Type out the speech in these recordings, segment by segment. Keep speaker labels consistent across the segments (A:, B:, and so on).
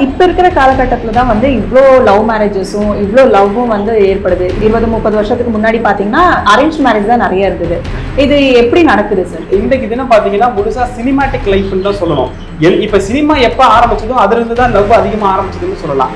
A: இப்போ இருக்கிற காலகட்டத்தில் தான் வந்து இவ்வளோ லவ் மேரேஜஸும் இவ்வளோ லவ்வும் வந்து ஏற்படுது. இருபது முப்பது வருஷத்துக்கு முன்னாடி பார்த்தீங்கன்னா அரேஞ்ச் மேரேஜ் தான் நிறைய இருந்தது. இது எப்படி நடக்குது சார்
B: இன்றைக்கு தினம் பாத்தீங்கன்னா முழுசா சினிமாட்டிக் லைஃப்னு தான் சொல்லணும். எல்- இப்ப சினிமா எப்போ ஆரம்பிச்சதோ அதுல இருந்து தான் லவ் அதிகமா ஆரம்பிச்சதுன்னு சொல்லலாம்.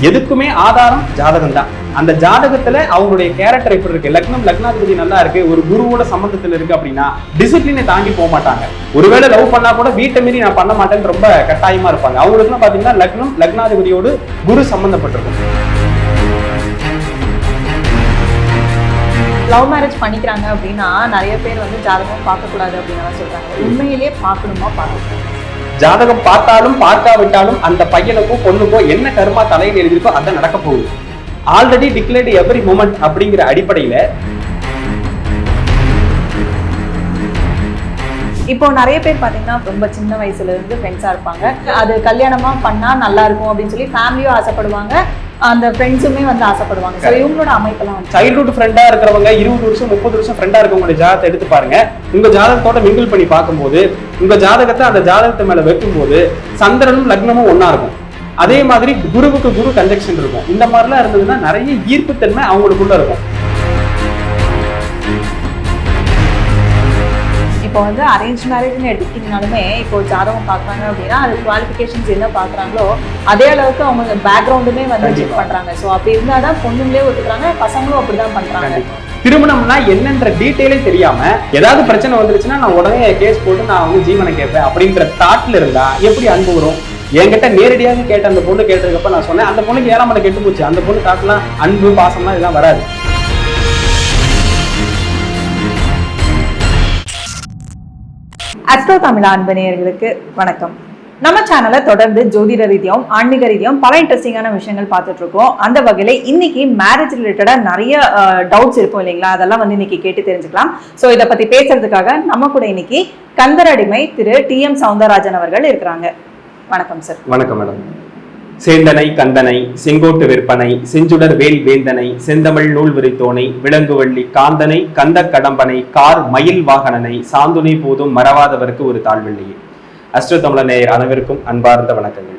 B: எதுக்குமே ஆதாரம் ஜாதகம் தான் அந்த ஜாதகத்துல அவங்களுடைய கேரக்டர் எப்படி இருக்கு? லக்னம் லக்னாதிபதி நல்லா இருக்கு. ஒரு குருவோட சம்பந்தத்துல இருக்கு அப்படின்னா டிசிப்ளினை தாண்டி போக மாட்டாங்க. ஒருவேளை லவ் பண்ணா கூட வீட்டை மீறி நான் பண்ண மாட்டேன்னு ரொம்ப கட்டாயமா இருப்பாங்க. அவங்களுக்குலாம் பாத்தீங்கன்னா லக்னம் லக்னாதிபதியோடு குரு சம்பந்தப்பட்டிருக்கும்.
A: லவ் மேரேஜ் பண்ணிக்கிறாங்க அப்படின்னா நிறைய பேர் வந்து ஜாதகம் பார்க்கக்கூடாது அப்படின்னு சொல்றாங்க. உண்மையிலேயே பார்க்கணுமா பார்க்கணும்
B: ஜாதகம் பார்த்தாலும் பார்க்காவிட்டாலும் அந்த பையனுக்கோ பொண்ணுக்கோ என்ன கர்மா தலையில் எழுதியிருக்கோ அதான் நடக்க போகுது. ஆல்ரெடி டிக்ளேர்டு எவ்ரி மூமெண்ட் அப்படிங்கிற அடிப்படையில
A: இப்போ நிறைய பேர் பார்த்தீங்கன்னா ரொம்ப சின்ன வயசுல இருந்து ஃப்ரெண்ட்ஸாக இருப்பாங்க. அது கல்யாணமா பண்ணா நல்லா இருக்கும் அப்படின்னு சொல்லி ஃபேமிலியும் ஆசைப்படுவாங்க. அந்த ஃப்ரெண்ட்ஸுமே வந்து ஆசைப்படுவாங்க. ஸோ இவங்களோட அமைப்பெல்லாம்
B: சைல்ட்ஹுட் ஃப்ரெண்டா இருக்கிறவங்க இருபது வருஷம் முப்பது வருஷம் ஃப்ரெண்டா இருக்கவங்களுடைய ஜாதகத்தை எடுத்து பாருங்க. உங்க ஜாதகத்தோட மிங்கிள் பண்ணி பார்க்கும்போது உங்க ஜாதகத்தை அந்த ஜாதகத்தை மேல வைக்கும்போது சந்திரனும் லக்னமும் ஒண்ணா இருக்கும். அதே மாதிரி குருவுக்கு குரு கன்ஜெக்ஷன் இருக்கும். இந்த மாதிரிலாம் இருந்ததுன்னா நிறைய ஈர்ப்புத்தன்மை அவங்களுக்குள்ள இருக்கும்.
A: இப்போ வந்து அரேஞ்ச் மேரேஜ்னு எடுத்துக்கிட்டீங்கனாலுமே இப்போ ஜாதகம் பார்க்குறாங்க அப்படின்னா அது குவாலிஃபிகேஷன்ஸ் என்ன பார்க்குறாங்களோ அதே அளவுக்கு அவங்க பேக்ரவுண்டுமே வந்து செக்
B: கண்டிப்பா.
A: பண்றாங்க. ஸோ அப்படி இருந்தால் தான் பொண்ணுங்களே ஒத்துக்கிறாங்க பசங்களும் அப்படிதான் பண்றாங்க.
B: கண்டிப்பா. திருமணம்னா என்னன்ற டீட்டெயிலே தெரியாம ஏதாவது பிரச்சனை வந்துருச்சுன்னா நான் உடனே கேஸ் போட்டு நான் வந்து ஜீவனை கேட்பேன் அப்படின்ற தாட்ல இருந்தா எப்படி அன்பு வரும்? என்கிட்ட நேரடியாக கேட்ட அந்த பொண்ணு கேட்டதுக்கப்ப நான் சொன்னேன் அந்த பொண்ணுக்கு ஏழாம் மலை கெட்டு போச்சு. அந்த பொண்ணு காட்டலாம் அன்பு பாசம்லாம் இதெல்லாம் வராது.
A: அஸ்ட்ரோ தமிழ் அன்பு நேயர்களுக்கு வணக்கம். நம்ம சேனலை தொடர்ந்து ஜோதிட ரீதியாகவும் ஆன்மீக ரீதியாகவும் பல இன்ட்ரெஸ்டிங்கான விஷயங்கள் பார்த்துட்டு இருக்கோம் அந்த வகையில இன்னைக்கு மேரேஜ் ரிலேட்டடாக நிறைய டவுட்ஸ் இருக்கும் இல்லைங்களா? அதெல்லாம் வந்து இன்னைக்கு கேட்டு தெரிஞ்சுக்கலாம். ஸோ இதை பத்தி பேசுறதுக்காக நம்ம கூட இன்னைக்கு கந்தரடிமை திரு டி எம் சவுந்தரராஜன் அவர்கள் இருக்கிறாங்க. வணக்கம் சார்
B: வணக்கம் மேடம் சேந்தனை கந்தனை செங்கோட்டு விற்பனை செஞ்சுடர் வேல் வேந்தனை செந்தமிழ் நூல் விரித்தோனை விலங்குவள்ளி காந்தனை கந்த கடம்பனை கார் மயில் வாகனனை சாந்துணை போதும் மறவாதவருக்கு ஒரு தாழ்வெள்ளியே. அஸ்ட்ரோ நேயர் அனைவருக்கும் அன்பார்ந்த வணக்கங்கள்.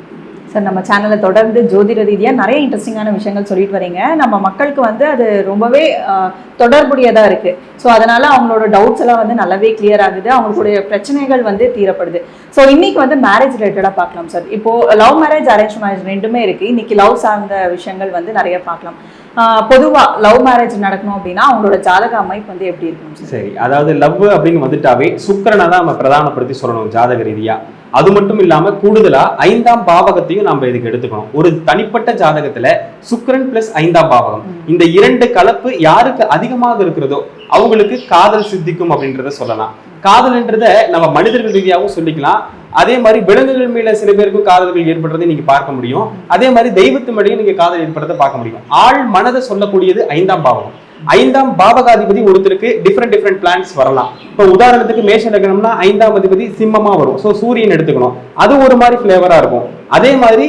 A: சார் நம்ம சேனலை தொடர்ந்து ஜோதிட ரீதியாக நிறைய இன்ட்ரெஸ்டிங்கான விஷயங்கள் சொல்லிட்டு வரீங்க. நம்ம மக்களுக்கு வந்து அது ரொம்பவே தொடர்புடையதாக இருக்குது ஸோ அதனால் அவங்களோட டவுட்ஸ் எல்லாம் வந்து நல்லாவே கிளியர் ஆகுது. அவங்களுடைய பிரச்சனைகள் வந்து தீரப்படுது. ஸோ இன்னைக்கு வந்து மேரேஜ் ரிலேட்டடாக பார்க்கலாம் சார் இப்போ லவ் மேரேஜ் அரேஞ்ச் மேரேஜ் ரெண்டுமே இருக்குது இன்னைக்கு லவ் சார்ந்த விஷயங்கள் வந்து நிறைய பார்க்கலாம். பொதுவாக லவ் மேரேஜ் நடக்கணும் அப்படின்னா அவங்களோட ஜாதக அமைப்பு வந்து எப்படி இருக்கும் சரி.
B: அதாவது லவ் அப்படின்னு வந்துட்டாவே சுக்கரனை தான் நம்ம பிரதானப்படுத்தி சொல்லணும் ஜாதக ரீதியாக அது மட்டும் இல்லாம கூடுதலா ஐந்தாம் பாவகத்தையும் நம்ம இதுக்கு எடுத்துக்கணும். ஒரு தனிப்பட்ட ஜாதகத்துல சுக்கிரன் பிளஸ் ஐந்தாம் பாவகம். இந்த இரண்டு கலப்பு யாருக்கு அதிகமாக இருக்கிறதோ அவங்களுக்கு காதல் சித்திக்கும் அப்படின்றத சொல்லலாம். காதல்ன்றத நம்ம மனிதர்கள் ரீதியாகவும் சொல்லிக்கலாம். அதே மாதிரி விலங்குகள் மேல சில பேருக்கும் காதல்கள் ஏற்படுறதை நீங்க பார்க்க முடியும். அதே மாதிரி தெய்வத்து மேலேயும் நீங்க காதல் ஏற்படுறதை பார்க்க முடியும். ஆள் மனதை சொல்லக்கூடியது ஐந்தாம் பாவகம். ஐந்தாம் பாவகாதிபதி ஒருத்தருக்கு டிஃப்ரெண்ட் டிஃப்ரெண்ட் பிளான்ஸ் வரலாம். இப்போ உதாரணத்துக்கு மேஷ லக்னம்னா ஐந்தாம் அதிபதி சிம்மமா வரும். ஸோ சூரியன் எடுத்துக்கணும். அது ஒரு மாதிரி ஃபிளேவரா இருக்கும். அதே மாதிரி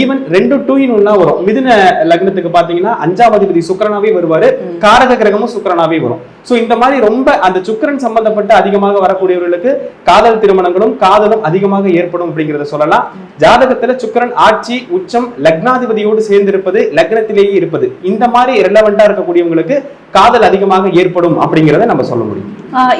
B: ஈவன் ரெண்டு டூ இன் ஒன்னா வரும். மிதுன லக்னத்துக்கு பாத்தீங்கன்னா அஞ்சாம் அதிபதி சுக்கிரனாவே வருவாரு. காரக கிரகமும் சுக்கிரனாவே வரும். சோ இந்த மாதிரி ரொம்ப அந்த சுக்கிரன் சம்பந்தப்பட்ட அதிகமாக வரக்கூடியவர்களுக்கு காதல் திருமணங்களும் காதலும் அதிகமாக ஏற்படும் அப்படிங்கறத சொல்லலாம். ஜாதகத்துல சுக்கிரன் ஆட்சி உச்சம் லக்னாதிபதியோடு சேர்ந்திருப்பது லக்னத்திலேயே இருப்பது. இந்த மாதிரி ரெலவெண்டா இருக்கக்கூடியவங்களுக்கு காதல் அதிகமாக ஏற்படும் அப்படிங்கறத நம்ம சொல்ல முடியும்.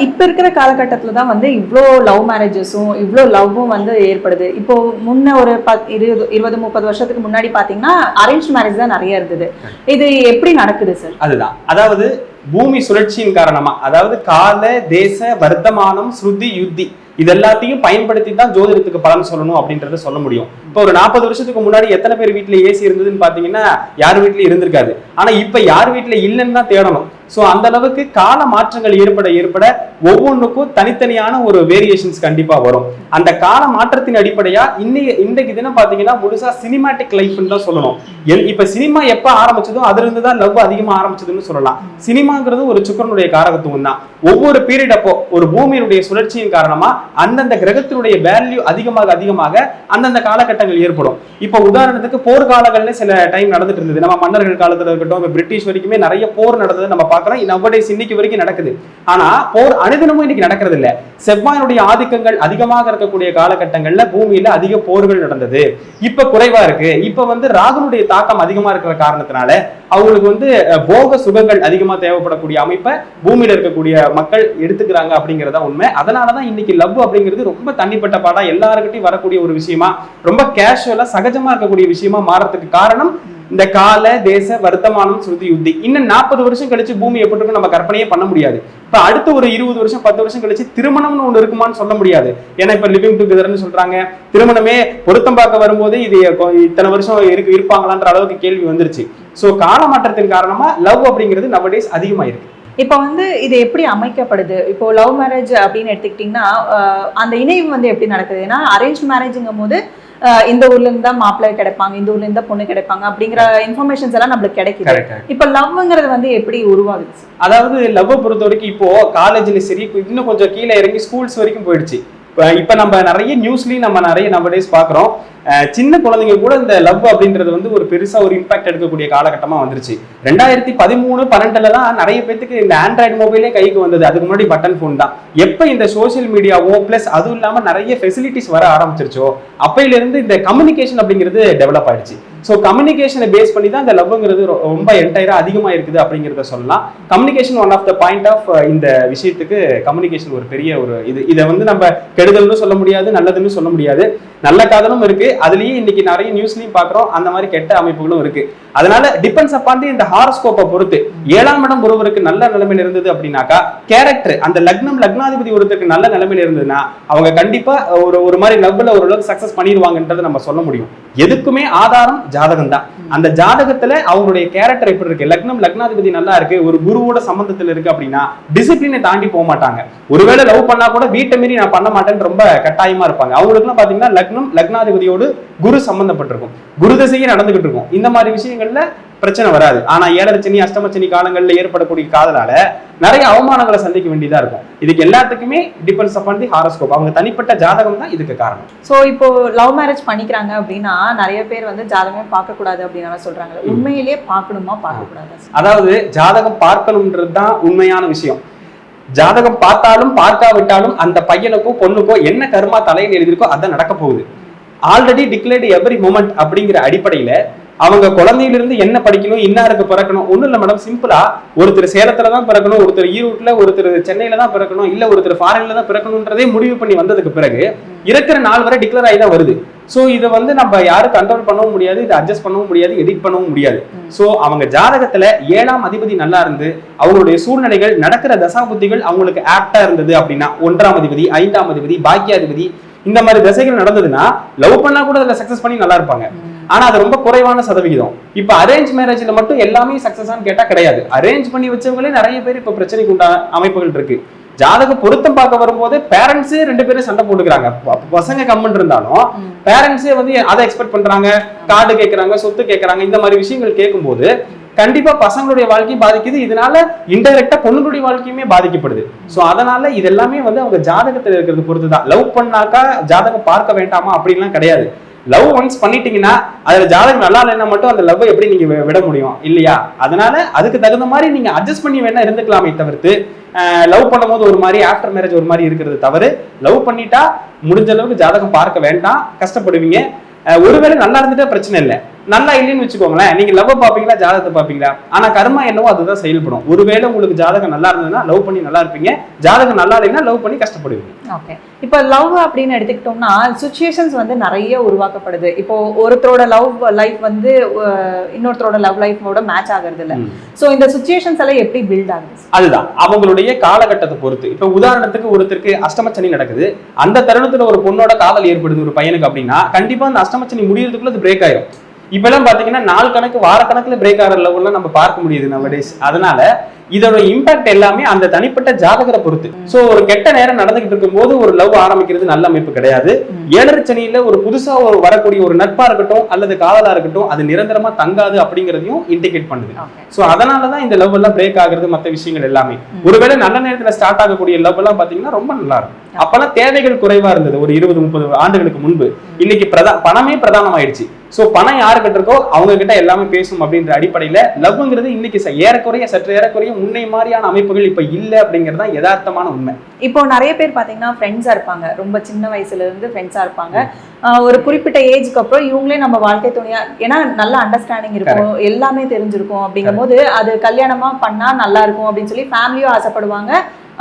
A: இப்ப இருக்கிற காலகட்டத்துல தான் வந்து இவ்வளோ லவ் மேரேஜஸும் இவ்வளோ லவ்வும் வந்து ஏற்படுது. இப்போ முன்ன ஒரு பத் இருபது இருபது முப்பது வருஷத்துக்கு முன்னாடி பாத்தீங்கன்னா அரேஞ்ச் மேரேஜ் தான் நிறைய இருந்தது. இது எப்படி நடக்குது சார்
B: அதுதான். அதாவது பூமி சுழற்சியின் காரணமா அதாவது கால தேச வர்த்தமானம் ஸ்ருதி யுத்தி இது எல்லாத்தையும் பயன்படுத்தி தான் ஜோதிடத்துக்கு பலன் சொல்லணும் அப்படின்றத சொல்ல முடியும். இப்போ ஒரு நாற்பது வருஷத்துக்கு முன்னாடி எத்தனை பேர் வீட்டில் ஏசி இருந்ததுன்னு பார்த்தீங்கன்னா யார் வீட்லயும் இருந்திருக்காது. ஆனா இப்போ யார் வீட்டில் இல்லைன்னு தான் தேடணும். ஸோ அந்த அளவுக்கு கால மாற்றங்கள் ஏற்பட ஏற்பட ஒவ்வொன்றுக்கும் தனித்தனியான ஒரு வேரியேஷன்ஸ் கண்டிப்பாக வரும். அந்த கால மாற்றத்தின் அடிப்படையாக இன்னைக்கு இன்றைக்கு தினம் பார்த்தீங்கன்னா முழுசா சினிமாட்டிக் லைஃப்னு தான் சொல்லணும். எல்- இப்போ சினிமா எப்போ ஆரம்பிச்சதோ அதிலிருந்து தான் லவ் அதிகமாக ஆரம்பிச்சதுன்னு சொல்லலாம். சினிமாங்கிறது ஒரு சுக்கரனுடைய காரகத்துவம் தான். ஒவ்வொரு பீரியட் அப்போ ஒரு பூமியினுடைய சுழற்சியின் காரணமாக அந்தந்த கிரகத்தினுடைய வேல்யூ அதிகமாக அதிகமாக அந்தந்த காலகட்டங்கள் ஏற்படும். இப்போ உதாரணத்துக்கு போர்க்காலங்கள்ல சில டைம் நடந்துட்டு இருந்தது. நம்ம மன்னர்கள் காலத்துல இருக்கட்டும் இப்ப பிரிட்டிஷ் வரைக்குமே நிறைய போர் நடந்தது நம்ம பார்க்கறோம். நவடேஸ் இன்னைக்கு வரைக்கும் நடக்குது. ஆனா போர் அனுதினமும் இன்னைக்கு நடக்கிறது இல்லை செவ்வாயினுடைய ஆதிக்கங்கள் அதிகமாக இருக்கக்கூடிய காலகட்டங்கள்ல பூமியில அதிக போர்கள் நடந்தது. இப்ப குறைவா இருக்கு. இப்ப வந்து ராகுனுடைய தாக்கம் அதிகமா இருக்கிற காரணத்தினால அவங்களுக்கு வந்து போக சுகங்கள் அதிகமா தேவைப்படக்கூடிய அமைப்பை பூமியில இருக்கக்கூடிய மக்கள் எடுத்துக்கிறாங்க அப்படிங்கறதா உண்மை. அதனாலதான் இன்னைக்கு லவ் அப்படிங்கிறது ரொம்ப தண்ணிப்பட்ட பாடா எல்லாருக்கிட்டையும் வரக்கூடிய ஒரு விஷயமா ரொம்ப கேஷுவலா சகஜமா இருக்கக்கூடிய விஷயமா மாறத்துக்கு காரணம் இந்த கால தேச வர்த்தமானம் சுருதி யுத்தி. இன்னும் நாற்பது வருஷம் கழிச்சு பூமி எப்படி இருக்கும் நம்ம கற்பனையே பண்ண முடியாது. இப்ப அடுத்த ஒரு இருபது வருஷம் பத்து வருஷம் கழிச்சு திருமணம்னு ஒண்ணு இருக்குமான்னு சொல்ல முடியாது. ஏன்னா இப்ப லிவிங் டுகெதர்னு சொல்றாங்க. திருமணமே பொருத்தம் பார்க்க வரும்போது இது இத்தனை வருஷம் இருக்கு இருப்பாங்களான்ற அளவுக்கு கேள்வி வந்துருச்சு. சோ காலமாற்றத்தின் காரணமா லவ் அப்படிங்கிறது நவடேஸ் அதிகமாயிருக்கு.
A: இப்போ வந்து இது எப்படி அமைக்கப்படுது? இப்போ லவ் மேரேஜ் அப்படின்னு எடுத்துக்கிட்டிங்கன்னா அந்த இணைவு வந்து எப்படி நடக்குது? ஏன்னா அரேஞ்ச் மேரேஜுங்கும் போது இந்த ஊர்ல இருந்து மாப்பிள்ளை கிடைப்பாங்க இந்த ஊர்ல இருந்து பொண்ணு கிடைப்பாங்க அப்படிங்கிற இன்ஃபர்மேஷன்ஸ் எல்லாம் நம்மளுக்கு கிடைக்குது. இப்போ லவ்ங்கிறது வந்து எப்படி உருவாகுது?
B: அதாவது லவ்வை பொறுத்த வரைக்கும் இப்போ காலேஜ்ல சரி இன்னும் கொஞ்சம் கீழே இறங்கி ஸ்கூல்ஸ் வரைக்கும் போயிடுச்சு. இப்போ நம்ம நிறைய நியூஸ்லயும் நம்ம நிறைய நம்ம டேஸ் பார்க்குறோம். சின்ன குழந்தைங்க கூட இந்த லவ் அப்படின்றது வந்து ஒரு பெருசாக ஒரு இம்பாக்ட் எடுக்கக்கூடிய காலகட்டமாக வந்துருச்சு. ரெண்டாயிரத்தி பதிமூணு பன்னெண்டுல தான் நிறைய பேத்துக்கு இந்த ஆண்ட்ராய்டு மொபைலே கைக்கு வந்தது. அதுக்கு முன்னாடி பட்டன் ஃபோன் தான். எப்போ இந்த சோஷியல் மீடியாவோ ப்ளஸ் அதுவும் இல்லாமல் நிறைய ஃபெசிலிட்டிஸ் வர ஆரம்பிச்சிருச்சோ அப்பையிலேருந்து இந்த கம்யூனிகேஷன் அப்படிங்கிறது டெவலப் ஆயிடுச்சு. ஸோ கம்யூனிகேஷனை பேஸ் பண்ணி தான் இந்த லவ்ங்கிறது ரொம்ப என்டையராக அதிகமாக இருக்குது அப்படிங்கிறத சொல்லலாம். Communication one of the point of இந்த விஷயத்துக்கு கம்யூனிகேஷன் ஒரு பெரிய ஒரு இது. இதை வந்து நம்ம கெடுதல்னு சொல்ல முடியாது நல்லதுன்னு சொல்ல முடியாது. நல்ல காதலும் இருக்கு. அதுலயும் இன்னைக்கு நிறைய நியூஸ்லயும் பாக்குறோம் அந்த மாதிரி கெட்ட அமைப்புகளும் இருக்கு. அதனால டிபெண்ட்ஸ் அப்பான் இந்த ஹாரஸ்கோப்பை பொறுத்து ஏழாம் இடம் ஒருவருக்கு நல்ல நிலைமையில இருந்தது அப்படின்னாக்கா கேரக்டர் அந்த லக்னம் லக்னாதிபதி ஒருத்தருக்கு நல்ல நிலைமையில இருந்ததுன்னா அவங்க கண்டிப்பா ஒரு ஒரு மாதிரி லவ்ல ஓரளவுக்கு சக்சஸ் பண்ணிடுவாங்கன்றதை நம்ம சொல்ல முடியும். எதுக்குமே ஆதாரம் ஜாதகம் தான் அந்த ஜாதகத்துல அவங்களுடைய கேரக்டர் எப்படி இருக்கு? லக்னம் லக்னாதிபதி நல்லா இருக்கு. ஒரு குருவோட சம்பந்தத்துல இருக்கு அப்படின்னா டிசிப்ளினை தாண்டி போக மாட்டாங்க. ஒருவேளை லவ் பண்ணா கூட வீட்டை மீறி நான் பண்ண மாட்டேன்னு ரொம்ப கட்டாயமா இருப்பாங்க. அவங்களுக்குலாம் பாத்தீங்கன்னா லக்னம் லக்னாதிபதியோடு குரு சம்பந்தப்பட்டிருக்கும். குரு திசையே நடந்துகிட்டு இருக்கும் இந்த மாதிரி விஷயங்கள்ல பிரச்சனை வராது. ஆனா ஏழரை சனி அஷ்டம சனி காலங்கள்ல ஏற்படக்கூடிய காதலால நிறைய அவமானங்களை சந்திக்க வேண்டியதா இருக்கும். இதுக்கு எல்லாத்துக்குமே டிபெண்ட்ஸ் அப்பான் தி ஹாரோஸ்கோப் அவங்க தனிப்பட்ட ஜாதகம் தான் இதுக்கு காரணம்.
A: ஸோ இப்போ லவ் மேரேஜ் பண்ணிக்கிறாங்க அப்படின்னா நிறைய பேர் வந்து ஜாதகமே பார்க்கக்கூடாது அப்படின்னு சொல்றாங்க. உண்மையிலேயே பார்க்கணுமா? பார்க்கக்கூடாது?
B: அதாவது ஜாதகம் பார்க்கணுன்றது தான் உண்மையான விஷயம். ஜாதகம் பார்த்தாலும் பார்க்காவிட்டாலும் அந்த பையனுக்கோ பொண்ணுக்கோ என்ன கர்மா தலையில் எழுதியிருக்கோ அதான் நடக்க போகுது. ஆல்ரெடி டிக்ளேர்டு எவ்ரி மூமெண்ட் அப்படிங்கிற அடிப்படையில அவங்க குழந்தையிலிருந்து என்ன படிக்கணும் இன்னாருக்கு பிறக்கணும் ஒண்ணும் இல்ல மேடம் சிம்பிளா ஒருத்தர் சேலத்துல தான் பிறக்கணும் ஒருத்தர் ஈரோட்ல ஒருத்தர் சென்னையில தான் பிறக்கணும் இல்ல ஒருத்தர் ஃபாரின்ல தான் பிறக்கணுன்றதே முடிவு பண்ணி வந்ததுக்கு பிறகு இருக்கிற நாள் வரை டிக்ளேர் ஆகி தான் வருது. சோ இதை வந்து நம்ம யாரும் கண்ட்ரோல் பண்ணவும் முடியாது இதை அட்ஜஸ்ட் பண்ணவும் முடியாது எடிட் பண்ணவும் முடியாது. சோ அவங்க ஜாதகத்துல ஏழாம் அதிபதி நல்லா இருந்து அவங்களுடைய சூழ்நிலைகள் நடக்கிற தசாபுத்திகள் அவங்களுக்கு ஆப்டா இருந்தது அப்படின்னா ஒன்றாம் அதிபதி ஐந்தாம் அதிபதி பாக்கியாதிபதி இந்த மாதிரி தசைகள் நடந்ததுன்னா லவ் பண்ணா கூட அதுல சக்சஸ் பண்ணி நல்லா இருப்பாங்க. ஆனா அது ரொம்ப குறைவான சதவிகிதம். இப்ப அரேஞ்ச் மேரேஜ்ல மட்டும் எல்லாமே சக்சஸான்னு கேட்டா கிடையாது. அரேஞ்ச் பண்ணி வச்சவங்களே நிறைய பேர் இப்ப பிரச்சனைக்கு உண்டான அமைப்புகள் இருக்கு. ஜாதக பொருத்தம் பார்க்க வரும்போது பேரண்ட்ஸே ரெண்டு பேரும் சண்டை போட்டுக்கிறாங்க. பசங்க கம்மன் இருந்தாலும் பேரண்ட்ஸே வந்து அதை எக்ஸ்பெக்ட் பண்றாங்க. கார்டு கேட்கறாங்க சொத்து கேட்கறாங்க இந்த மாதிரி விஷயங்கள் கேட்கும்போது கண்டிப்பா பசங்களுடைய வாழ்க்கையும் பாதிக்குது. இதனால இன்டெரக்டா பொண்ணுங்களுடைய வாழ்க்கையுமே பாதிக்கப்படுது. சோ அதனால இது எல்லாமே வந்து அவங்க ஜாதகத்துல இருக்கிறது பொறுத்து தான் லவ் பண்ணாக்கா ஜாதகம் பார்க்க வேண்டாமா? அப்படின்லாம் கிடையாது. லவ் ஒன்ஸ் பண்ணிட்டீங்கன்னா அதுல ஜாதகம் நல்லா இல்லைன்னா மட்டும் அந்த லவ் எப்படி நீங்க விட முடியும்? இல்லையா? அதனால அதுக்கு தகுந்த மாதிரி நீங்க அட்ஜஸ்ட் பண்ணி வேணா இருந்துக்கலாமே தவிர்த்து லவ் பண்ணும்போது ஒரு மாதிரி ஆஃப்டர் மேரேஜ் ஒரு மாதிரி இருக்கிறது தவறு. லவ் பண்ணிட்டா முடிஞ்ச அளவுக்கு ஜாதகம் பார்க்க வேண்டாம் கஷ்டப்படுவீங்க. ஒருவேளை நல்லா இருந்துட்டா பிரச்சனை இல்லை. நல்லா இல்லைன்னு வச்சுக்கோங்களேன். நீங்க லவ் பாப்பீங்களா ஜாதகத்தை பாப்பீங்களா ஆனா கர்மா என்னவோ அதுதான் செயல்படும். ஒருவேளை உங்களுக்கு ஜாதகம் நல்லா இருந்ததுன்னா லவ் பண்ணி நல்லா இருப்பீங்க. ஜாதகம் நல்லா இல்லைன்னா லவ் பண்ணி கஷ்டப்படுவீங்க.
A: ஓகே இப்போ லவ் அப்படின்னு எடுத்துக்கிட்டோம்னா சுச்சுவேஷன்ஸ் வந்து நிறைய உருவாக்கப்படுது. இப்போ ஒருத்தரோட லவ் லைஃப் வந்து இன்னொருத்தரோட லவ் லைஃபோட மேட்ச் ஆகுறது இல்ல. ஸோ இந்த சுச்சுவேஷன்ஸ் எல்லாம் எப்படி பில்ட் ஆகுது?
B: அதுதான். அவங்களுடைய காலகட்டத்தை பொறுத்து. இப்ப உதாரணத்துக்கு ஒருத்தருக்கு அஷ்டமச்சனி நடக்குது. அந்த தருணத்துல ஒரு பொண்ணோட காதல் ஏற்படுது ஒரு பையனுக்கு அப்படின்னா கண்டிப்பா அந்த அஷ்டமச்சனி முடியறதுக்குள்ள அது பிரேக் ஆயிரும். இப்பெல்லாம் பாத்தீங்கன்னா நாள் கணக்கு வார கணக்குல பிரேக் ஆகிற லெவல்லாம் நம்ம பார்க்க முடியுது நம்ம டேஸ் அதனால இதோட இம்பாக்ட் எல்லாமே அந்த தனிப்பட்ட ஜாதகரை பொறுத்து. சோ ஒரு கெட்ட நேரம் நடந்துகிட்டு இருக்கும்போது ஒரு லவ் ஆரம்பிக்கிறது நல்ல அமைப்பு கிடையாது. ஏழரை சனியில ஒரு புதுசா ஒரு வரக்கூடிய ஒரு நட்பா இருக்கட்டும் அல்லது காதலா இருக்கட்டும் அது நிரந்தரமா தங்காது அப்படிங்கறதையும் இண்டிகேட் பண்ணுது. சோ அதனாலதான் இந்த லவ் எல்லாம் பிரேக் ஆகுறது மத்த விஷயங்கள் எல்லாமே. ஒருவேளை நல்ல நேரத்துல ஸ்டார்ட் ஆகக்கூடிய லவ் எல்லாம் பாத்தீங்கன்னா ரொம்ப நல்லா இருக்கும். அப்பெல்லாம் தேவைகள் குறைவா இருந்தது. ஒரு இருபது முப்பது ஆண்டுகளுக்கு முன்பு. இன்னைக்கு பிரதா பணமே பிரதானம் ஆயிடுச்சு சோ பணம் யாருக்கிட்ட இருக்கோ அவங்க கிட்ட எல்லாமே பேசும் அப்படின்ற அடிப்படையில லவ்ங்கிறது இன்னைக்கு ஏறக்குறைய சற்று ஏறக்குறைய முன்னை மாதிரியான அமைப்புகள் இப்ப இல்ல அப்படிங்கிறது தான் யதார்த்தமான உண்மை.
A: இப்போ நிறைய பேர் பாத்தீங்கன்னா ஃப்ரெண்ட்ஸா இருப்பாங்க. ரொம்ப சின்ன வயசுல இருந்து ஃப்ரெண்ட்ஸா இருப்பாங்க. ஒரு குறிப்பிட்ட ஏஜ்க்கு அப்புறம் இவங்களே நம்ம வாழ்க்கை துணையா ஏன்னா நல்ல அண்டர்ஸ்டாண்டிங் இருக்கும். எல்லாமே தெரிஞ்சிருக்கும் அப்படிங்கும்போது அது கல்யாணமா பண்ணா நல்லா இருக்கும் அப்படின்னு சொல்லி ஃபேமிலியும் ஆசைப்படுவாங்க.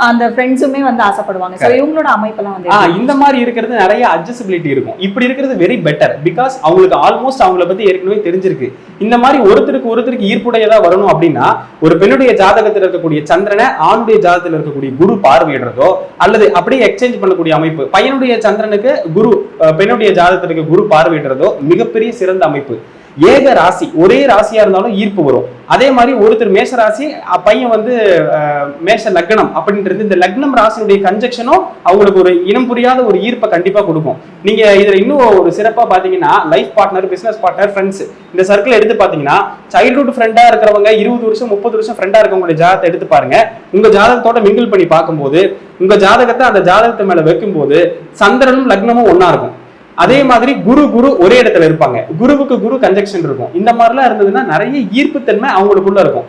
A: அந்த ஃப்ரெண்ட்ஸுமே வந்து ஆசைப்படுவாங்க. ஸோ இவங்களோட அமைப்பெல்லாம் வந்து?
B: இந்த மாதிரி இருக்கிறது நிறைய அட்ஜஸ்டபிலிட்டி இருக்கும். இப்படி இருக்கிறது வெரி பெட்டர் பிகாஸ் அவங்களுக்கு ஆல்மோஸ்ட் அவங்கள பத்தி ஏற்கனவே தெரிஞ்சிருக்கு. இந்த மாதிரி ஒருத்தருக்கு ஒருத்தருக்கு ஈர்ப்புடையதா வரணும் அப்படின்னா ஒரு பெண்ணுடைய ஜாதகத்தில் இருக்கக்கூடிய சந்திரனை ஆணுடைய ஜாதகத்தில் இருக்கக்கூடிய குரு பார்வையிடுறதோ அல்லது அப்படியே எக்ஸ்சேஞ்ச் பண்ணக்கூடிய அமைப்பு பையனுடைய சந்திரனுக்கு குரு பெண்ணுடைய ஜாதகத்திற்கு குரு பார்வையிடுறதோ மிகப்பெரிய சிறந்த அமைப்பு. ஏக ராசி ஒரே ராசியா இருந்தாலும் ஈர்ப்பு வரும். அதே மாதிரி ஒருத்தர் மேஷ ராசி பையன் வந்து மேஷ லக்னம் அப்படின்றது இந்த லக்னம் ராசியுடைய கன்ஜெக்ஷனும் அவங்களுக்கு ஒரு இனம் புரியாத ஒரு ஈர்ப்பை கண்டிப்பா கொடுக்கும். நீங்க இதுல இன்னும் ஒரு சிறப்பா பாத்தீங்கன்னா life partner business partner friends இந்த சர்க்கிள் எடுத்து பாத்தீங்கன்னா சைல்ட்ஹுட் ஃப்ரெண்டா இருக்கிறவங்க இருபது வருஷம் முப்பது வருஷம் ஃப்ரெண்டா இருக்கவங்களுடைய ஜாதகத்தை எடுத்து பாருங்க. உங்க ஜாதகத்தோட மிங்கிள் பண்ணி பார்க்கும்போது உங்க ஜாதகத்தை அந்த ஜாதகத்தை மேல வைக்கும்போது சந்திரனும் லக்னமும் ஒன்னா இருக்கும். அதே மாதிரி குரு குரு ஒரே இடத்துல இருப்பாங்க. குருவுக்கு குரு கன்ஜெக்ஷன் இருக்கும். இந்த மாதிரிலாம் இருந்ததுன்னா நிறைய ஈர்ப்புத்தன்மை அவங்களுக்குள்ள இருக்கும்.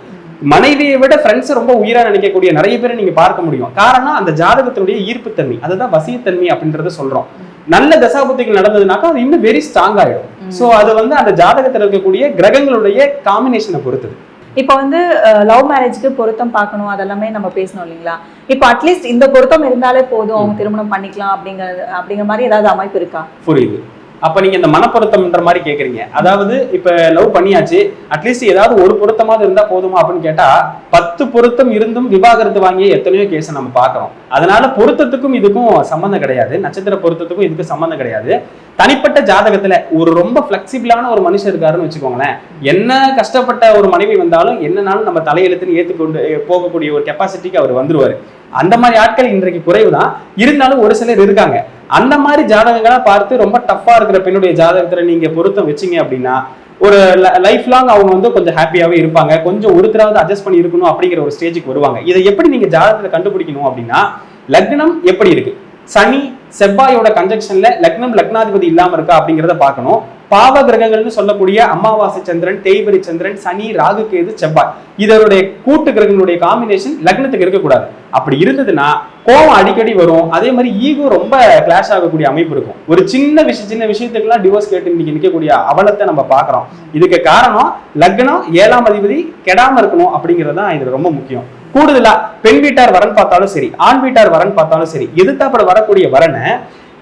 B: மனைவியை விட ஃப்ரெண்ட்ஸ் ரொம்ப உயிரா நினைக்கக்கூடிய நிறைய பேரை நீங்க பார்க்க முடியும். காரணம் அந்த ஜாதகத்தினுடைய ஈர்ப்புத்தன்மை. அதுதான் வசியத்தன்மை அப்படின்றத சொல்றோம். நல்ல தசாபுத்திகள் நடந்ததுனாக்கா அது இன்னும் வெரி ஸ்ட்ராங் ஆயிடும். சோ அது வந்து அந்த ஜாதகத்துல இருக்கக்கூடிய கிரகங்களுடைய காம்பினேஷனை பொறுத்தது.
A: இப்போ வந்து லவ் மேரேஜ்க்கு பொருத்தம் பார்க்கணும் அதெல்லாமே நம்ம பேசணும் இல்லைங்களா? இப்போ அட்லீஸ்ட் இந்த பொருத்தம் இருந்தாலே போதும் அவங்க திருமணம் பண்ணிக்கலாம் அப்படிங்கிற அப்படிங்கிற மாதிரி ஏதாவது அமைப்பு இருக்கா?
B: புரியுது. அப்ப நீங்க இந்த மனப்பொருத்தம்ன்ற மாதிரி கேக்குறீங்க. அதாவது இப்ப லவ் பண்ணியாச்சு அட்லீஸ்ட் ஏதாவது ஒரு பொருத்தமாவது இருந்தா போதுமா அப்படின்னு கேட்டா பத்து பொருத்தம் இருந்தும் விவாகரத்து வாங்கிய எத்தனையோ கேஸ் நம்ம பாக்குறோம் அதனால பொருத்தத்துக்கும் இதுக்கும் சம்மந்தம் கிடையாது. நட்சத்திர பொருத்தத்துக்கும் இதுக்கு சம்மந்தம் கிடையாது. தனிப்பட்ட ஜாதகத்துல ஒரு ரொம்ப பிளெக்சிபிளான ஒரு மனுஷன் இருக்காருன்னு வச்சுக்கோங்களேன். என்ன கஷ்டப்பட்ட ஒரு மனைவி வந்தாலும் என்னனாலும் நம்ம தலையெழுத்துன்னு ஏத்துக்கொண்டு போகக்கூடிய ஒரு கெப்பாசிட்டிக்கு அவர் வந்துருவாரு. அந்த மாதிரி ஆட்கள் இன்றைக்கு குறைவுதான். இருந்தாலும் ஒரு சிலர் இருக்காங்க. அந்த மாதிரி ஜாதகங்களா பார்த்து ரொம்ப டஃப்பா இருக்கிற பெண்ணுடைய ஜாதகத்துல நீங்க பொருத்தம் வச்சீங்க அப்படின்னா ஒரு லைஃப் லாங் அவங்க வந்து கொஞ்சம் ஹாப்பியாவே இருப்பாங்க. கொஞ்சம் ஒருத்தராவது அட்ஜஸ்ட் பண்ணி இருக்கணும் அப்படிங்கிற ஒரு ஸ்டேஜுக்கு வருவாங்க. இதை எப்படி நீங்க ஜாதகத்தில் கண்டுபிடிக்கணும் அப்படின்னா லக்னம் எப்படி இருக்கு? சனி செவ்வாயோட கன்ஜெக்ஷன்ல லக்னம் லக்னாதிபதி இல்லாம இருக்கா அப்படிங்கிறத பார்க்கணும். பாவ கிரகங்கள்னு சொல்லக்கூடிய அமாவாசை சந்திரன் தேய்பிரி சந்திரன் சனி ராகு கேது செவ்வாய். இதனுடைய கூட்டு கிரகங்களுடைய காம்பினேஷன் லக்னத்துக்கு இருக்கக்கூடாது. அப்படி இருந்ததுன்னா கோவம் அடிக்கடி வரும். அதே மாதிரி ஈகோ ரொம்ப கிளாஷ் ஆகக்கூடிய அமைப்பு இருக்கும். ஒரு சின்ன விஷயம் சின்ன விஷயத்துக்குலாம் டிவோர்ஸ் கேட்டு இன்னைக்கு நிற்கக்கூடிய அவலத்தை நம்ம பார்க்குறோம். இதுக்கு காரணம் லக்னம் ஏழாம் அதிபதி கெடாம இருக்கணும் அப்படிங்கிறது தான் இது ரொம்ப முக்கியம். கூடுதலா பெண் வீட்டார் வரன் பார்த்தாலும் சரி ஆண் வீட்டார் வரன் பார்த்தாலும் சரி எதிர்த்தாப்பட வரக்கூடிய வரனை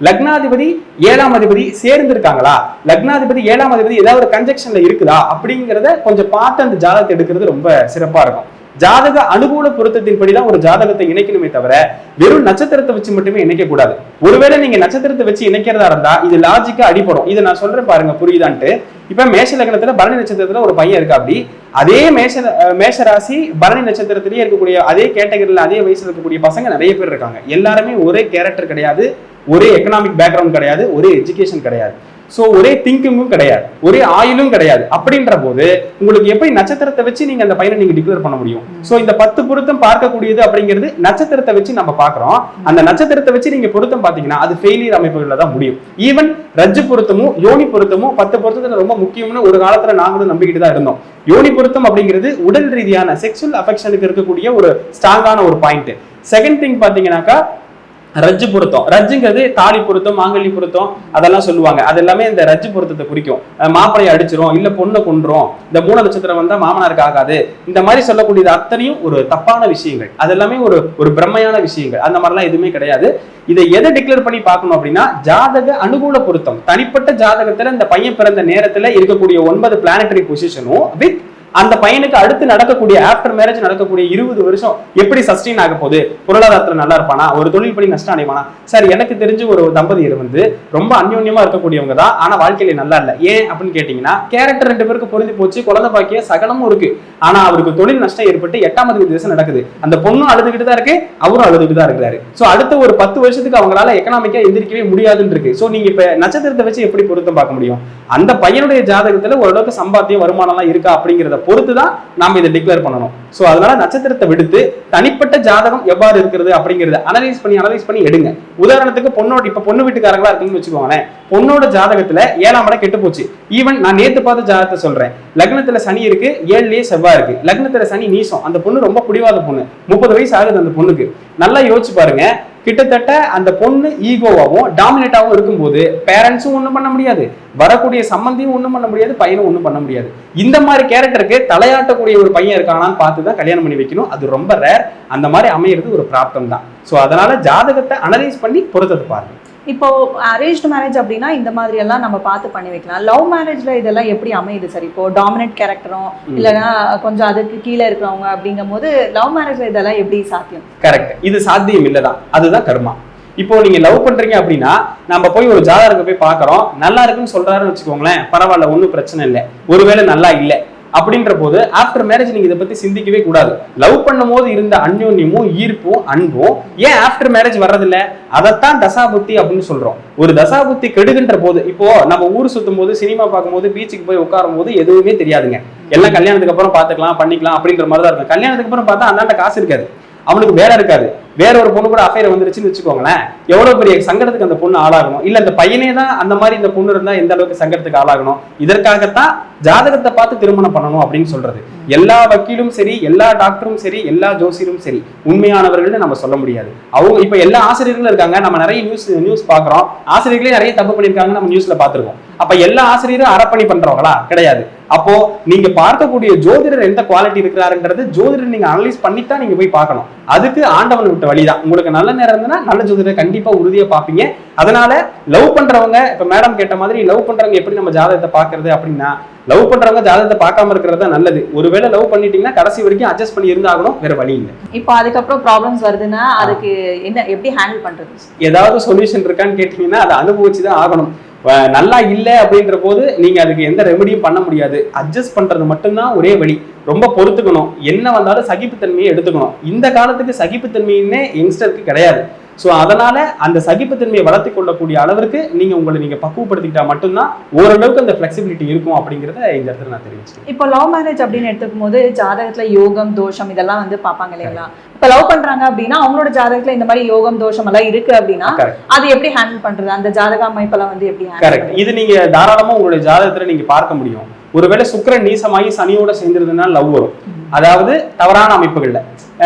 B: லக்னாதிபதி ஏழாம் அதிபதி சேர்ந்து இருக்காங்களா லக்னாதிபதி ஏழாம் அதிபதி ஏதாவது ஒரு கன்ஜெக்ஷன்ல இருக்குதா? அப்படிங்கிறத கொஞ்சம் பார்த்து அந்த ஜாதகத்தை எடுக்கிறது ரொம்ப சிறப்பா இருக்கும். ஜாதக அனுகூல பொருத்தத்தின்படி தான் ஒரு ஜாதகத்தை இணைக்கணுமே தவிர வெறும் நட்சத்திரத்தை வச்சு மட்டுமே இணைக்க கூடாது. ஒருவேளை நீங்க நட்சத்திரத்தை வச்சு இணைக்கிறதா இருந்தா இது லாஜிக்கா அடிபடும். இதை நான் சொல்றேன் பாருங்க புரியுதான்ட்டு. இப்ப மேஷ லக்னத்துல பரணி நட்சத்திரத்துல ஒரு பையன் இருக்கா அப்படி? அதே மேஷ மேஷ ராசி பரணி நட்சத்திரத்திலேயே இருக்கக்கூடிய அதே கேட்டகரியில் அதே வயசுல இருக்கக்கூடிய பசங்க நிறைய பேர் இருக்காங்க. எல்லாருமே ஒரே கேரக்டர் கிடையாது. ஒரே எக்கனாமிக் பேக்ரவுண்ட் கிடையாது ஒரே எஜுகேஷன் கிடையாது. சோ ஒரே திங்கிங்கும் கிடையாது ஒரே ஆயிலும் கிடையாது. அப்படின்ற போது உங்களுக்கு எப்படி நட்சத்திரத்தை வச்சு நீங்க அந்த பையனை நீங்க டிக்ளேர் பண்ண முடியும்? சோ இந்த பத்து பொருத்தம் பார்க்கக்கூடியது அப்படிங்கிறது நட்சத்திரத்தை வச்சு நம்ம பார்க்குறோம். அந்த நட்சத்திரத்தை வச்சு நீங்க பொருத்தம் பாத்தீங்கன்னா அது ஃபெயிலியர் அமைப்புகளில் தான் முடியும். ஈவன் ரஜ்ஜு பொருத்தமும் யோனி பொருத்தமும் பத்து பொருத்தத்தில் ரொம்ப முக்கியம்னு ஒரு காலத்துல நாங்களும் நம்பிக்கிட்டு தான் இருந்தோம். யோனி பொருத்தம் அப்படிங்கிறது உடல் ரீதியான செக்ஷுவல் அஃபெக்ஷனுக்கு இருக்கக்கூடிய ஒரு ஸ்ட்ராங்கான ஒரு பாயிண்ட் செகண்ட் திங் பாத்தீங்கன்னாக்கா ரஜ்ஜு பொருத்தம். ரஜ்ஜுங்கிறது தாலி பொருத்தம் மாங்கல்லி பொருத்தம் அதெல்லாம் சொல்லுவாங்க. அது எல்லாமே இந்த ரஜ்ஜு பொருத்தத்தை குறிக்கும். மாப்பிளையை அடிச்சிரும் இல்ல பொண்ணை கொன்றோம் இந்த மூணு நட்சத்திரம் வந்தா மாமனாருக்கு ஆகாது. இந்த மாதிரி சொல்லக்கூடியது அத்தனையும் ஒரு தப்பான விஷயங்கள். அது எல்லாமே ஒரு ஒரு பிரம்மையான விஷயங்கள். அந்த மாதிரிலாம் எதுவுமே கிடையாது. இதை எதை டிக்ளேர் பண்ணி பார்க்கணும் அப்படின்னா ஜாதக அனுகூல பொருத்தம். தனிப்பட்ட ஜாதகத்துல இந்த பையன் பிறந்த நேரத்துல இருக்கக்கூடிய ஒன்பது பிளானட்டரி பொசிஷனும் வித் அந்த பையனுக்கு அடுத்து நடக்கக்கூடிய ஆஃப்டர் மேரேஜ் நடக்கக்கூடிய இருபது வருஷம் எப்படி சஸ்டெயின் ஆக போகுது? பொருளாதாரத்துல நல்லா இருப்பானா? ஒரு தொழில் பண்ணி நஷ்டம் அடைவானா? சார் எனக்கு தெரிஞ்சு ஒரு தம்பதியர் வந்து ரொம்ப அந்யோன்யமா இருக்கக்கூடியவங்க தான். ஆனா வாழ்க்கையில நல்லா இல்லை. ஏன் அப்படின்னு கேட்டீங்கன்னா கேரக்டர் ரெண்டு பேருக்கு பொருந்தி போச்சு குழந்தை பாக்கிய சகலமும் இருக்கு. ஆனா அவருக்கு தொழில் நஷ்டம் ஏற்பட்டு எட்டாம் தேதி திசை நடக்குது. அந்த பொண்ணும் அழுதுகிட்டு தான் இருக்கு அவரும் அழுதுகிட்டு தான் இருக்கிறாரு. சோ அடுத்த ஒரு பத்து வருஷத்துக்கு அவங்களால எக்கனாமிக்கா எந்திரிக்கவே முடியாதுன்னு இருக்கு. சோ நீங்க இப்ப நட்சத்திரத்தை வச்சு எப்படி பொருத்தம் பார்க்க முடியும்? அந்த பையனுடைய ஜாதகத்துல ஓரளவுக்கு சம்பாத்தியம் வருமானம்லாம் இருக்கா அப்படிங்கிறத பொறுத்து தான் நாம இதை டிக்ளேர் பண்ணணும். சோ அதனால நட்சத்திரத்தை விடுத்து தனிப்பட்ட ஜாதகம் எவ்வாறு இருக்கிறது அப்படிங்கிறத அனலைஸ் பண்ணி அனலைஸ் பண்ணி எடுங்க. உதாரணத்துக்கு பொண்ணோட இப்ப பொண்ணு வீட்டுக்காரங்களா இருக்குன்னு வச்சுக்கோங்களேன். பொண்ணோட ஜாதகத்துல ஏழாம் இடம் கெட்டு போச்சு. ஈவன் நான் நேத்து பார்த்த ஜாதகத்தை சொல்றேன். லக்னத்துல சனி இருக்கு ஏழுலயே செவ்வாய் இருக்கு. லக்னத்துல சனி நீசம். அந்த பொண்ணு ரொம்ப பிடிவாத பொண்ணு. முப்பது வயசு ஆகுது அந்த பொண்ணுக்கு. நல்லா யோசிச்சு பாருங்க. கிட்டத்தட்ட அந்த பொண்ணு ஈகோவாகவும் டாமினேட்டாகவும் இருக்கும்போது பேரண்ட்ஸும் ஒன்றும் பண்ண முடியாது. வரக்கூடிய சம்மந்தியும் ஒன்றும் பண்ண முடியாது பையனும் ஒன்றும் பண்ண முடியாது. இந்த மாதிரி கேரக்டருக்கு தலையாட்டக்கூடிய ஒரு பையன் இருக்கானான்னு பார்த்து தான் கல்யாணம் பண்ணி வைக்கணும். அது ரொம்ப ரேர் அந்த மாதிரி அமையிறது ஒரு பிராப்தம் தான் ஸோ அதனால ஜாதகத்தை அனலைஸ் பண்ணி பொறுத்தது பாருங்க.
A: இப்போ அரேஞ்ச்டு மேரேஜ் அப்படின்னா இந்த மாதிரி எல்லாம் நம்ம பார்த்து பண்ணி வைக்கலாம். லவ் மேரேஜ்ல இதெல்லாம் எப்படி அமையுது சார் இப்போ டாமினேட் கேரக்டரும். இல்லைன்னா கொஞ்சம் அதுக்கு கீழே இருக்கிறவங்க அப்படிங்கும் போது லவ் மேரேஜ்ல இதெல்லாம் எப்படி சாத்தியம்?
B: கரெக்ட் இது சாத்தியம் இல்லதான். அதுதான் கர்மா. இப்போ நீங்க லவ் பண்றீங்க அப்படின்னா நம்ம போய் ஒரு ஜாதகத்தை போய் பார்க்கறோம் நல்லா இருக்குன்னு சொல்றாருன்னு வச்சுக்கோங்களேன் பரவாயில்ல ஒன்றும் பிரச்சனை இல்லை. ஒருவேளை நல்லா இல்லை. அப்படின்ற போது ஆஃப்டர் மேரேஜ் நீங்க இதை பத்தி சிந்திக்கவே கூடாது. லவ் பண்ணும்போது இருந்த அந்யோன்யமும் ஈர்ப்பும் அன்பும் ஏன் ஆஃப்டர் மேரேஜ் வர்றதில்ல? அதைத்தான் தசாபுத்தி அப்படின்னு சொல்றோம். ஒரு தசாபுத்தி கெடுகின்ற போது இப்போ நம்ம ஊர் சுத்தும் போது சினிமா பார்க்கும் போது பீச்சுக்கு போய் உட்காரும் போது எதுவுமே தெரியாதுங்க. எல்லாம் கல்யாணத்துக்கு அப்புறம் பார்த்துக்கலாம் பண்ணிக்கலாம் அப்படின்ற மாதிரி தான் இருக்கும். கல்யாணத்துக்கு அப்புறம் பார்த்தா அந்தாண்ட காசு இருக்காது. அவனுக்கு வேலை இருக்காது. வேற ஒரு பொண்ணு கூட அஃபேர் வந்துருச்சுன்னு வச்சுக்கோங்களேன். எவ்வளவு பெரிய சங்கடத்துக்கு அந்த பொண்ணு ஆளாகணும்? இல்ல அந்த பையனே தான் அந்த மாதிரி இந்த பொண்ணு இருந்தா எந்த அளவுக்கு சங்கடத்துக்கு ஆளாகணும்? இதற்காகத்தான் ஜாதகத்தை பார்த்து திருமணம் பண்ணணும் அப்படின்னு சொல்றது. எல்லா வக்கீலும் சரி எல்லா டாக்டரும் சரி எல்லா ஜோசியரும் சரி உண்மையானவர்கள்னு நம்ம சொல்ல முடியாது. அவங்க இப்ப எல்லா ஆசிரியர்களும் இருக்காங்க. நம்ம நிறைய நியூஸ் நியூஸ் பாக்குறோம் ஆசிரியர்களே நிறைய தப்பு பண்ணியிருக்காங்க நம்ம நியூஸ்ல பாத்துருக்கோம் அப்ப எல்லா ஆசிரியரும் அறப்பணி பண்றவங்களா? கிடையாது. அப்போ நீங்க பார்க்கக்கூடிய ஜோதிடர் எந்த குவாலிட்டி இருக்கிறாருன்றது ஜோதிடர் நீங்க அனலைஸ் பண்ணித்தான் நீங்க போய் பார்க்கணும். அதுக்கு ஆண்டவன் விட்ட வழிதான். உங்களுக்கு நல்ல நேரம் இருந்ததுன்னா நல்ல ஜோதிடர் கண்டிப்பா உறுதியா பார்ப்பீங்க. அதனால லவ் பண்றவங்க இப்ப மேடம் கேட்ட மாதிரி லவ் பண்றவங்க எப்படி நம்ம ஜாதகத்தை பாக்குறது அப்படின்னா லவ் பண்றவங்க ஜாதகத்தை பார்க்காம இருக்கிறது தான் நல்லது. ஒருவேளை லவ் பண்ணிட்டீங்கன்னா கடைசி வரைக்கும் அட்ஜஸ்ட் பண்ணி இருந்தாகணும் வேற வழி இல்லை.
A: இப்போ அதுக்கப்புறம் ப்ராப்ளம்ஸ் வருதுன்னா அதுக்கு என்ன எப்படி ஹேண்டில் பண்றது?
B: ஏதாவது சொல்யூஷன் இருக்கான்னு கேட்டீங்கன்னா அதை அனுபவிச்சு தான் ஆகணும். நல்லா இல்லை அப்படின்ற போது நீங்க அதுக்கு எந்த ரெமடியும் பண்ண முடியாது. அட்ஜஸ்ட் பண்றது மட்டும்தான் ஒரே வழி. ரொம்ப பொறுத்துக்கணும். என்ன வந்தாலும் சகிப்புத்தன்மையை எடுத்துக்கணும். இந்த காலத்துக்கு சகிப்புத்தன்மைன்னே யங்ஸ்டருக்கு கிடையாது. ஸோ அதனால அந்த சகிப்புத்தன்மையை வளர்த்து கொள்ளக்கூடிய அளவிற்கு நீங்க உங்களை நீங்க பக்குவப்படுத்திக்கிட்டா மட்டும்தான் ஓரளவுக்கு அந்த ஃபிளெக்சிபிலிட்டி இருக்கும் அப்படிங்கிறத இந்த இடத்துல நான் தெரிவிச்சுக்கிறேன்.
A: இப்போ லவ் மேரேஜ் அப்படின்னு எடுத்துக்கும் போது ஜாதகத்துல யோகம் தோஷம் இதெல்லாம் வந்து பார்ப்பாங்க இல்லைங்களா? இப்போ லவ் பண்றாங்க அப்படின்னா அவங்களோட ஜாதகத்துல இந்த மாதிரி யோகம் தோஷம் எல்லாம் இருக்கு அப்படின்னா. அது எப்படி ஹேண்டில் பண்றது? அந்த ஜாதக அமைப்பெல்லாம் வந்து எப்படி
B: கரெக்ட் இது நீங்க தாராளமா உங்களுடைய ஜாதகத்துல நீங்க பார்க்க முடியும். ஒருவேளை சுக்கிரன் நீசமாகி சனியோட சேர்ந்திருந்ததுன்னா லவ் வரும். அதாவது தவறான அமைப்புகள்ல.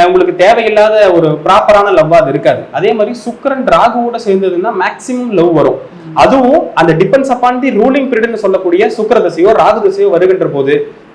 B: உங்களுக்கு தேவையில்லாத ஒரு ப்ராப்பரான லவ் அது இருக்காது. அதே மாதிரி சுக்கிரன் ராகுவோட சேர்ந்ததுன்னா மேக்சிமம் லவ் வரும். அதுவும் அந்த டிபெண்ட்ஸ் அப்பான் தி ரூலிங் பீரியட்னு சொல்லக்கூடிய சுக்கிர தசையோ ராகு தசையோ வருகின்ற போது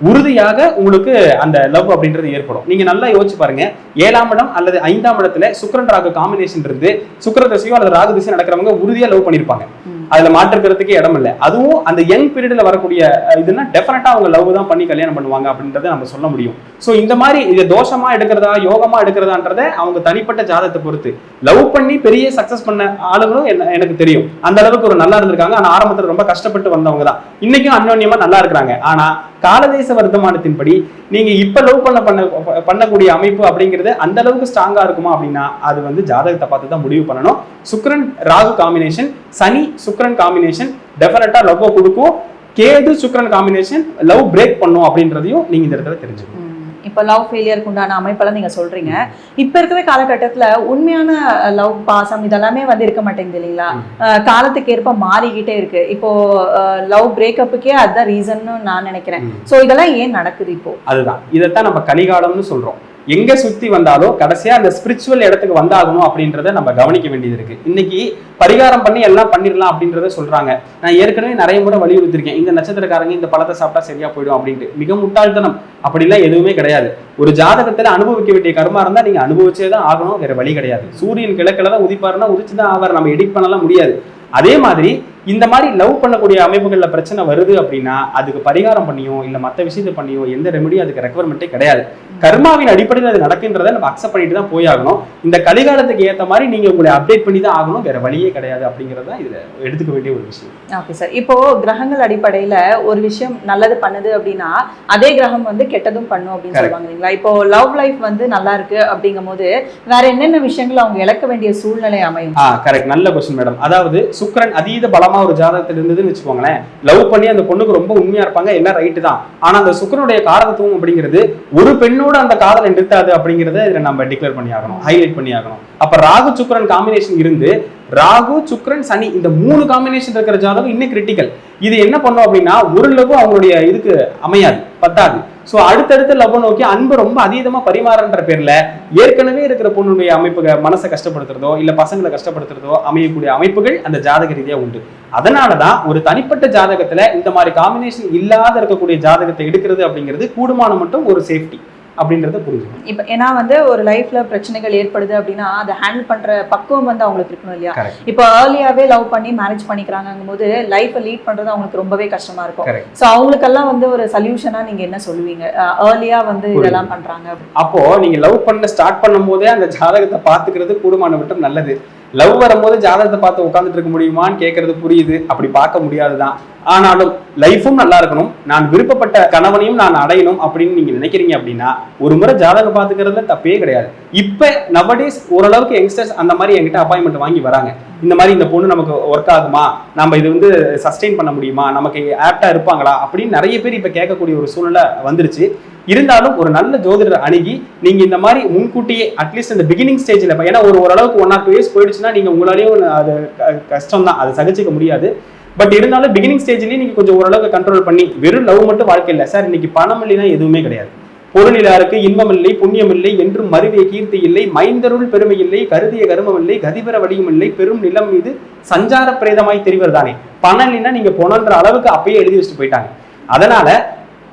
B: உறுதியாக உங்களுக்கு அந்த லவ் அப்படின்றது ஏற்படும். நீங்க நல்லா யோசிச்சு பாருங்க. ஏழாம் இடம் அல்லது ஐந்தாம் இடத்துல சுக்கிரன் ராகு காம்பினேஷன் இருந்து சுக்கிர தசையோ அல்லது ராகு தசையோ நடக்கிறவங்க உறுதியா லவ் பண்ணிருப்பாங்க. அதுல மாற்றுக்கிறதுக்கே இடம் இல்லை. அதுவும் அந்த யங் பீரியட்ல வரக்கூடிய இதுன்னா டெஃபினட்டா அவங்க லவ் தான் பண்ணி கல்யாணம் பண்ணுவாங்க அப்படின்றத நம்ம சொல்ல முடியும். ஸோ இந்த மாதிரி இது தோஷமா எடுக்கிறதா யோகமா எடுக்கிறதான்றத அவங்க தனிப்பட்ட ஜாதகத்தை பொறுத்து. லவ் பண்ணி பெரிய சக்சஸ் பண்ண ஆளுங்களும் என்ன- எனக்கு தெரியும். அந்த அளவுக்கு ஒரு நல்லா இருந்திருக்காங்க. ஆனால் ஆரம்பத்தில் ரொம்ப கஷ்டப்பட்டு வந்தவங்க தான். இன்னைக்கும் அன்னோன்யமா நல்லா இருக்கிறாங்க. ஆனா காலதேச வர்த்தமானத்தின்படி நீங்க இப்ப லவ் பண்ண பண்ண பண்ணக்கூடிய அமைப்பு அப்படிங்கிறது அந்த அளவுக்கு ஸ்ட்ராங்கா இருக்குமா அப்படின்னா அது வந்து ஜாதகத்தை பார்த்து தான் முடிவு பண்ணணும். Sukran Rahu combination Sani Sukran combination definitely love கொடுக்கும். Ketu Sukran combination love break பண்ணும் அப்படின்றதையும் நீங்க இந்த இடத்துல தெரிஞ்சுக்கணும்.
A: இப்போ லவ் ஃபெயிலியருக்கு உண்டான அமைப்பெல்லாம் நீங்க சொல்றீங்க. இப்ப இருக்கிற காலகட்டத்துல உண்மையான லவ் பாசம் இதெல்லாமே வந்து இருக்க மாட்டேங்குது இல்லைங்களா? காலத்துக்கு ஏற்ப மாறிக்கிட்டே இருக்கு. இப்போ லவ் பிரேக்கப்புக்கே அதுதான் ரீசன்னு நான் நினைக்கிறேன். சோ இதெல்லாம் ஏன் நடக்குது இப்போ?
B: அதுதான். இதைத்தான் நம்ம கலிகாலம்னு சொல்றோம். எங்க சுத்தி வந்தாலும் கடைசியா அந்த ஸ்பிரிச்சுவல் இடத்துக்கு வந்தாகணும் அப்படின்றத நம்ம கவனிக்க வேண்டியது இருக்கு. இன்னைக்கு பரிகாரம் பண்ணி எல்லாம் பண்ணிடலாம் அப்படின்றத சொல்றாங்க. நான் ஏற்கனவே நிறைய முறை வலியுறுத்திருக்கேன் இந்த நட்சத்திரக்காரங்க இந்த பழத்தை சாப்பிட்டா சரியா போயிடும் அப்படின்ட்டு. மிக முட்டாள்தனம். அப்படிலாம் எதுவுமே கிடையாது. ஒரு ஜாதகத்துல அனுபவிக்க வேண்டிய கர்மா இருந்தா நீங்க அனுபவிச்சே தான் ஆகணும் வேற வழி கிடையாது. சூரியன் கிழக்கில தான் உதிப்பாருன்னா உதிச்சு தான் ஆவார். நம்ம எடிட் பண்ணலாம் முடியாது. அதே மாதிரி இந்த மாதிரி லவ் பண்ணக்கூடிய அமைப்புகள்ல பிரச்சனை வருது அப்படின்னா அதுக்கு பரிகாரம் பண்ணியோ இல்ல மத்த விஷயத்தை பண்ணியோ எந்த ரெமெடியும் அதுக்கு ரெக்குவயர்மெண்ட்டே கிடையாது. கர்மாவின் அடிப்படையில் அது நடக்கின்றதை நம்ம அக்செப்ட் பண்ணிட்டு தான் போய் ஆகணும். இந்த கலிகாலத்துக்கு ஏத்த மாதிரி நீங்க உங்களை அப்டேட் பண்ணி தான் ஆகணும். வேற வழியே கிடையாது அப்படிங்கறது இதுல எடுத்துக்க வேண்டிய ஒரு விஷயம்.
A: ஓகே சார் இப்போ கிரகங்கள் அடிப்படையில ஒரு விஷயம் நல்லது பண்ணுது அப்படின்னா அதே கிரகம் வந்து கெட்டதும் பண்ணும் அப்படின்னு. சொல்லுவாங்க இல்லைங்களா? இப்போ லவ் லைஃப் வந்து நல்லா இருக்கு அப்படிங்கும் போது வேற என்னென்ன விஷயங்கள் அவங்க இழக்க வேண்டிய சூழ்நிலை அமையும்?
B: கரெக்ட் நல்ல கொஸ்டின் மேடம் அதாவது சுக்கிரன் அதீத பலமா ஒரு ஜாதகத்தில் இருந்ததுன்னு வச்சுக்கோங்களேன் லவ் பண்ணி அந்த பொண்ணுக்கு ரொம்ப உண்மையா இருப்பாங்க எல்லாம் ரைட்டு தான். ஆனா அந்த சுக்கிரனுடைய காரகத்துவம் அப்படிங்கிறது ஒரு பெண்ணோட அந்த காதலை நிறுத்தாது அப்படிங்கறத இதில் நம்ம டிக்ளேர் பண்ணி ஆகணும் ஹைலைட் பண்ணி ஆகணும் அப்ப ராகு சுக்கிரன் காம்பினேஷன் இருந்து ராகு சுக்ரன் சனி இந்த மூணு காம்பினேஷன் இருக்கிற ஜாதகம் இன்னும் கிரிட்டிக்கல் இது என்ன பண்ணும் அப்படின்னா ஒரு லவ் அவங்களுடைய இதுக்கு அமையாது பத்தாது. ஸோ அடுத்தடுத்த லவ் நோக்கி அன்பு ரொம்ப அதீதமாக பரிமாறன்ற பேரில் ஏற்கனவே இருக்கிற பொண்ணுடைய அமைப்புகள் மனசை கஷ்டப்படுத்துறதோ இல்லை பசங்களை கஷ்டப்படுத்துறதோ அமையக்கூடிய அமைப்புகள் அந்த ஜாதக ரீதியாக உண்டு. அதனால தான் ஒரு தனிப்பட்ட ஜாதகத்தில் இந்த மாதிரி காம்பினேஷன் இல்லாத இருக்கக்கூடிய ஜாதகத்தை எடுக்கிறது அப்படிங்கிறது கூடுமான மட்டும் ஒரு சேஃப்டி அப்படின்றத புரிஞ்சுக்கணும்
A: இப்போ ஏன்னா வந்து ஒரு லைஃப்ல பிரச்சனைகள் ஏற்படுது அப்படின்னா அதை ஹேண்டில் பண்ற பக்குவம் வந்து அவங்களுக்கு இருக்கணும் இல்லையா? இப்போ ஏர்லியாவே லவ் பண்ணி மேரேஜ் பண்ணிக்கிறாங்கும் போது லைஃப்பை லீட் பண்றது அவங்களுக்கு ரொம்பவே கஷ்டமா இருக்கும். ஸோ அவங்களுக்கெல்லாம் வந்து ஒரு சொல்யூஷனா நீங்க என்ன சொல்லுவீங்க? ஏர்லியா வந்து இதெல்லாம் பண்றாங்க
B: அப்போ நீங்க லவ் பண்ண ஸ்டார்ட் பண்ணும் போதே அந்த ஜாதகத்தை பாத்துக்கிறது கூடுமான மட்டும் நல்லது. லவ் வரும்போது ஜாதகத்தை பார்த்து உட்காந்துட்டு இருக்க முடியுமான்னு கேட்கறது புரியுது. அப்படி பார்க்க முடியாது தான் ஆனாலும் லைஃபும் நல்லா இருக்கணும். நான் விருப்பப்பட்ட கணவனையும் நான் அடையணும் அப்படின்னு நீங்க நினைக்கிறீங்க அப்படின்னா ஒரு முறை ஜாதகம் பார்த்துக்கிறதுல தப்பே கிடையாது. இப்ப நவடேஸ் ஓரளவுக்கு யங்ஸ்டர்ஸ் அந்த மாதிரி என்கிட்ட அப்பாயின்மெண்ட் வாங்கி வராங்க. இந்த மாதிரி இந்த பொண்ணு நமக்கு ஒர்க் ஆகுமா? நம்ம இது வந்து சஸ்டெயின் பண்ண முடியுமா? நமக்கு ஆப்டா இருப்பாங்களா? அப்படின்னு நிறைய பேர் இப்ப கேட்கக்கூடிய ஒரு சூழ்நிலை வந்துருச்சு. இருந்தாலும் ஒரு நல்ல ஜோதிடர் அணுகி நீங்க இந்த மாதிரி முன்கூட்டியே அட்லீஸ்ட் இந்த பிகினிங் ஸ்டேஜ்ல ஏன்னா ஒரு ஓரளவுக்கு ஒன் ஆர் டூ இயர்ஸ் போயிடுச்சுன்னா நீங்க உங்களாலேயும் அது கஷ்டம் தான். அதை சகிச்சுக்க முடியாது. பட் இருந்தாலும் பிகினிங் ஸ்டேஜ்லேயே நீங்க கொஞ்சம் ஓரளவுக்கு கண்ட்ரோல் பண்ணி வெறும் லவ் மட்டும் வாழ்க்கை இல்லை. சார் இன்னைக்கு பணம் இல்லைன்னா எதுவுமே கிடையாது. பொருளிலாருக்கு இன்பமில்லை புண்ணியமில்லை புண்ணியம் என்றும் மருவிய கீர்த்தி இல்லை மைந்தருள் பெருமை இல்லை கருதிய கருமம் இல்லை கதிபெற வடியும் இல்லை பெரும் நிலம் மீது சஞ்சார பிரேதமாய் தெரிவதுதானே பணம் இல்லைன்னா நீங்க போனன்ற அளவுக்கு அப்பயே எழுதி வச்சுட்டு போயிட்டாங்க. அதனால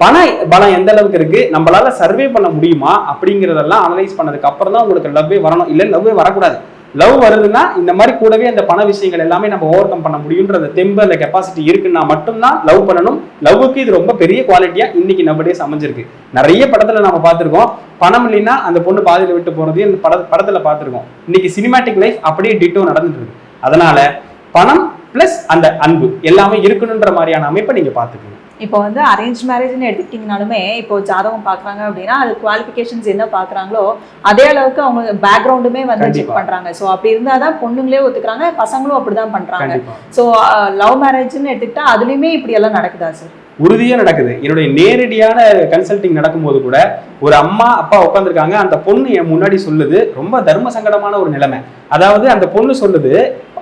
B: பண பலம் எந்த அளவுக்கு இருக்கு? நம்மளால சர்வே பண்ண முடியுமா? அப்படிங்கிறதெல்லாம் அனலைஸ் பண்ணதுக்கு அப்புறம் தான் உங்களுக்கு லவ்வே வரணும். இல்லை லவ்வே வரக்கூடாது. லவ் வருதுன்னா இந்த மாதிரி கூடவே அந்த பண விஷயங்கள் எல்லாமே நம்ம ஓவர் கம் பண்ண முடியுன்ற தெம்பு அந்த கெப்பாசிட்டி இருக்குன்னா மட்டும்தான் லவ் பண்ணணும். லவ்வுக்கு இது ரொம்ப பெரிய குவாலிட்டியா இன்னைக்கு நவடேஸ் அமைஞ்சிருக்கு. நிறைய படத்துல நம்ம பார்த்திருக்கோம். பணம் இல்லைன்னா அந்த பொண்ணு பாதையில விட்டு போறது இந்த பட படத்துல பார்த்திருக்கோம். இன்னைக்கு சினிமாட்டிக் லைஃப் அப்படியே டிட்டோ நடந்துட்டு இருக்கு. அதனால பணம் பிளஸ் அந்த அன்பு எல்லாமே இருக்கணுன்ற மாதிரியான அமைப்பை நீங்க பாத்துக்கணும்
A: இப்போ வந்து அரேஞ்ச் மேரேஜ்னு எடுத்துக்கிட்டிங்கனாலுமே இப்போ ஜாதகம் பார்க்குறாங்க அப்படின்னா அது குவாலிஃபிகேஷன்ஸ் என்ன பார்க்குறாங்களோ அதே அளவுக்கு அவங்க பேக்ரவுண்டுமே வந்து செக்
B: கண்டிப்பா.
A: பண்றாங்க. ஸோ அப்படி இருந்தால் தான் பொண்ணுங்களே ஒத்துக்கிறாங்க பசங்களும் அப்படிதான் பண்றாங்க.
B: கண்டிப்பா.
A: ஸோ லவ் மேரேஜ்னு எடுத்துக்கிட்டா அதுலேயுமே இப்படி எல்லாம் நடக்குதா சார்
B: உறுதியா நடக்குது. என்னுடைய நேரடியான கன்சல்டிங் நடக்கும்போது கூட ஒரு அம்மா அப்பா உட்காந்துருக்காங்க அந்த பொண்ணு என் முன்னாடி சொல்லுது ரொம்ப தர்ம சங்கடமான ஒரு நிலைமை. அதாவது அந்த பொண்ணு சொல்லுது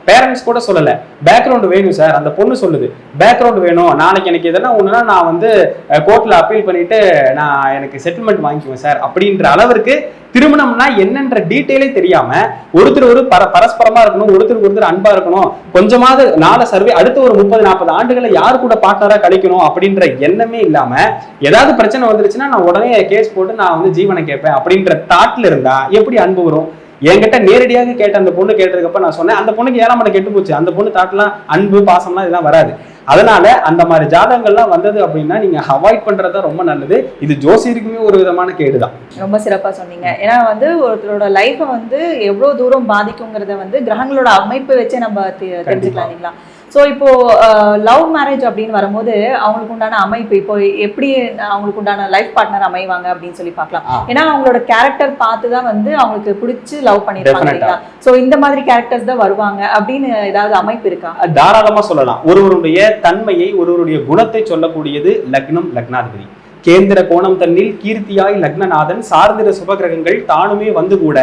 B: பேரண்ட்ஸ் கூட சொல்லல. பேக்ரவுண்ட் வேணும் சார் அந்த பொண்ணு சொல்லுது. பேக்ரவுண்ட் வேணும். நாளைக்கு எனக்கு எதனா ஒன்றுனா நான் வந்து கோர்ட்டில் அப்பீல் பண்ணிட்டு நான் எனக்கு செட்டில்மெண்ட் வாங்கிக்குவேன் சார் அப்படின்ற அளவிற்கு திருமணம்னா என்னன்ற டீட்டெயிலே தெரியாம ஒருத்தர் ஒரு பர பரஸ்பரமா இருக்கணும் ஒருத்தருக்கு ஒருத்தர் அன்பா இருக்கணும் கொஞ்சமாவது நாலு சர்வே அடுத்த ஒரு முப்பது நாற்பது ஆண்டுகளை யார் கூட பார்ட்னரா கழிக்கணும் அப்படின்ற எண்ணமே இல்லாம ஏதாவது பிரச்சனை வந்துருச்சுன்னா நான் உடனே கேஸ் போட்டு நான் வந்து ஜீவனை கேட்பேன் அப்படின்ற தாட்ல இருந்தா எப்படி அன்பு வரும்? என்கிட்ட நேரடியாக கேட்ட அந்த பொண்ணு கேட்டதுக்கப்ப நான் சொன்னேன் அந்த பொண்ணுக்கு ஏழாம் மணி கெட்டு போச்சு. அந்த பொண்ணு தாட்லாம் அன்பு பாசம்லாம் இதெல்லாம் வராது. அதனால அந்த மாதிரி ஜாதகங்கள்லாம் வந்தது அப்படின்னா நீங்க அவாய்ட் பண்றது தான் ரொம்ப நல்லது. இது ஜோசியருக்குமே ஒரு விதமான கேடுதான்.
A: ரொம்ப சிறப்பா சொன்னீங்க. ஏன்னா வந்து ஒருத்தரோட லைஃப்பை வந்து எவ்வளவு தூரம் பாதிக்குங்கிறத வந்து கிரகங்களோட அமைப்பு வச்சே நம்ம தெரிஞ்சுக்கலாம் இல்லைங்களா? ஸோ இப்போ லவ் மேரேஜ் அப்படின்னு வரும்போது அவங்களுக்கு உண்டான அமைப்பு இப்போ எப்படி அவங்களுக்கு உண்டான லைஃப் பார்ட்னர் அமைவாங்க அப்படின்னு சொல்லி பார்க்கலாம். ஏன்னா அவங்களோட கேரக்டர் பார்த்து தான் வந்து அவங்களுக்கு பிடிச்சி லவ் பண்ணிருப்பாங்க. இல்லைங்களா? ஸோ இந்த மாதிரி கேரக்டர்ஸ் தான் வருவாங்க அப்படின்னு ஏதாவது அமைப்பு இருக்கா?
B: தாராளமா சொல்லலாம். ஒருவருடைய தன்மையை ஒருவருடைய குணத்தை சொல்லக்கூடியது லக்னம் லக்னாதிபதி. கேந்திர கோணம் தன்னில் கீர்த்தியாய் லக்னநாதன் சார்ந்திர சுபகிரகங்கள் தானுமே வந்து கூட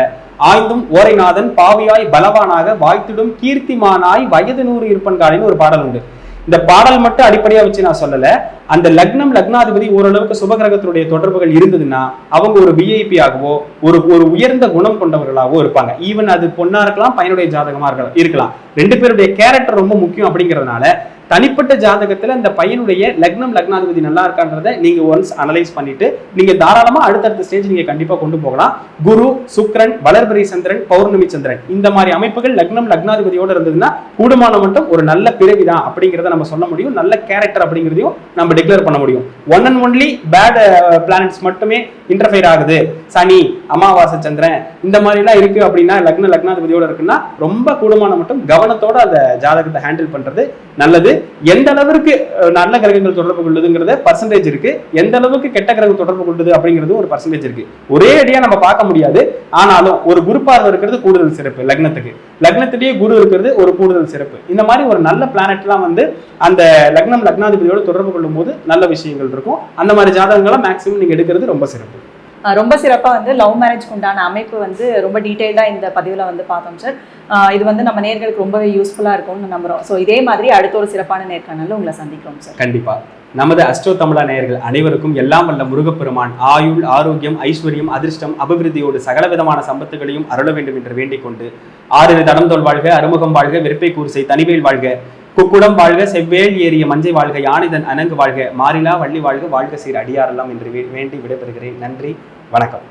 B: ஆய்ந்தும் ஓரைநாதன் பாவியாய் பலவானாக வாய்த்திடும் கீர்த்திமானாய் வயது நூறு இருப்பன்காலின்னு ஒரு பாடல் உண்டு. இந்த பாடல் மட்டும் அடிப்படையா வச்சு நான் சொல்லல. அந்த லக்னம் லக்னாதிபதி ஓரளவுக்கு சுபகிரகத்தினுடைய தொடர்புகள் இருந்ததுன்னா அவங்க ஒரு விஐபி ஆகவோ ஒரு ஒரு உயர்ந்த குணம் கொண்டவர்களாகவோ இருப்பாங்க. ஈவன் அது பொண்ணா இருக்கலாம் பையனுடைய ஜாதகமா இருக்கலாம் இருக்கலாம். ரெண்டு பேருடைய கேரக்டர் ரொம்ப முக்கியம் அப்படிங்கறதுனால தனிப்பட்ட ஜாதகத்தில் இந்த பையனுடைய லக்னம் லக்னாதிபதி நல்லா இருக்கான்றத நீங்க ஒன்ஸ் அனலைஸ் பண்ணிட்டு நீங்க தாராளமா அடுத்தடுத்த ஸ்டேஜ் நீங்க கண்டிப்பா கொண்டு போகலாம். குரு சுக்ரன் வளர்பிறை சந்திரன் பௌர்ணமி சந்திரன். இந்த மாதிரி அமைப்புகள் லக்னம் லக்னாதிபதியோட இருந்ததுன்னா கூடுமான மட்டும் ஒரு நல்ல பிறவிதான் அப்படிங்கிறத நம்ம சொல்ல முடியும். நல்ல கேரக்டர் அப்படிங்கிறதையும் நம்ம டிக்ளேர் பண்ண முடியும். One and only bad planets மட்டுமே இன்டர்ஃபியர் ஆகுது. சனி அமாவாசை சந்திரன் இந்த மாதிரிலாம் இருக்கு அப்படின்னா லக்ன லக்னாதிபதியோட இருக்குன்னா ரொம்ப கூடுமான மட்டும் கவனத்தோட அந்த ஜாதகத்தை ஹேண்டில் பண்றது நல்லது. எந்த அளவிற்கு நல்ல கிரகங்கள் தொடர்பு கொள்ளுதுங்கிறத பர்சன்டேஜ் இருக்கு. எந்த அளவுக்கு கெட்ட கிரகம் தொடர்பு கொள்ளுது அப்படிங்கிறது ஒரு பர்சன்டேஜ் இருக்கு. ஒரே அடியா நம்ம பார்க்க முடியாது. ஆனாலும் ஒரு குரு பார்வை இருக்கிறது கூடுதல் சிறப்பு லக்னத்துக்கு. லக்னத்திலேயே குரு இருக்கிறது ஒரு கூடுதல் சிறப்பு. இந்த மாதிரி ஒரு நல்ல பிளானட்லாம் வந்து அந்த லக்னம் லக்னாதிபதியோட தொடர்பு கொள்ளும் போது நல்ல விஷயங்கள் இருக்கும். அந்த மாதிரி ஜாதகங்களை மேக்சிமம் நீங்க எடுக்கிறது ரொம்ப சிறப்பு.
A: ரொம்ப சிறப்பாக வந்து லவ் மேரேஜ்க்கு உண்டான அமைப்பு வந்து ரொம்ப டீட்டெயில்டாக இந்த பதிவில் வந்து பார்த்தோம் சார். இது வந்து நம்ம நேர்களுக்கு ரொம்பவே யூஸ்ஃபுல்லாக இருக்கும்னு நம்புறோம். ஸோ இதே மாதிரி அடுத்த ஒரு சிறப்பான நேர்காணலில் உங்களை சந்திக்கிறோம் சார்.
B: கண்டிப்பா. நமது அஸ்ட்ரோ தமிழா நேயர்கள் அனைவருக்கும் எல்லாம் வல்ல முருகப்பெருமான் ஆயுள் ஆரோக்கியம் ஐஸ்வர்யம் அதிர்ஷ்டம் அபிவிருத்தியோடு சகல விதமான சம்பத்துகளையும் அருள வேண்டும் என்று வேண்டிக் கொண்டு ஆறு தடம்தோல் வாழ்க அறுமுகம் வாழ்க வெறுப்பை கூர்சை தனிவேல் வாழ்க. குக்குடம் வாழ்க செவ்வேல் ஏறிய மஞ்சை வாழ்க யானிதன் அனங்கு வாழ்க மாறிலா வள்ளி வாழ்க வாழ்க சீர் அடியாரலாம் என்று வேண்டி விடைபெறுகிறேன். நன்றி. வணக்கம்.